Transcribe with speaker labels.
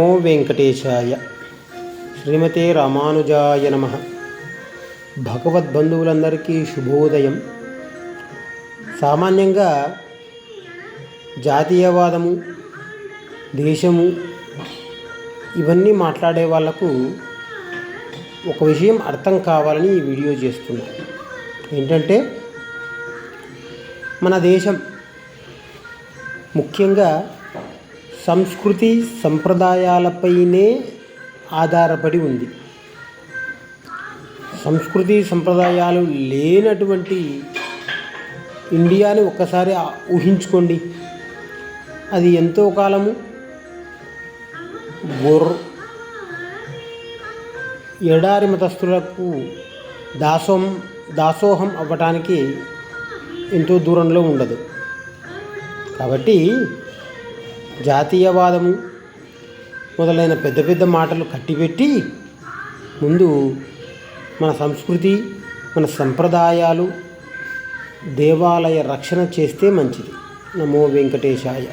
Speaker 1: నమో వెంకటేశాయ. శ్రీమతే రామానుజాయ నమ. భగవద్బంధువులందరికీ శుభోదయం. సామాన్యంగా జాతీయవాదము దేశము ఇవన్నీ మాట్లాడే వాళ్ళకు ఒక విషయం అర్థం కావాలని ఈ వీడియో చేస్తున్నా. ఏంటంటే మన దేశం ముఖ్యంగా సంస్కృతి సంప్రదాయాలపైనే ఆధారపడి ఉంది. సంస్కృతి సంప్రదాయాలు లేనటువంటి ఇండియాని ఒక్కసారి ఊహించుకోండి. అది ఎంతో కాలము బొర్ ఎడారి మతస్థులకు దాసోహం దాసోహం అవ్వటానికి ఎంతో దూరంలో ఉండదు. కాబట్టి జాతీయవాదము మొదలైన పెద్ద పెద్ద మాటలు కట్టిపెట్టి ముందు మన సంస్కృతి మన సంప్రదాయాలు దేవాలయ రక్షణ చేస్తే మంచిది. నమో వెంకటేశాయ.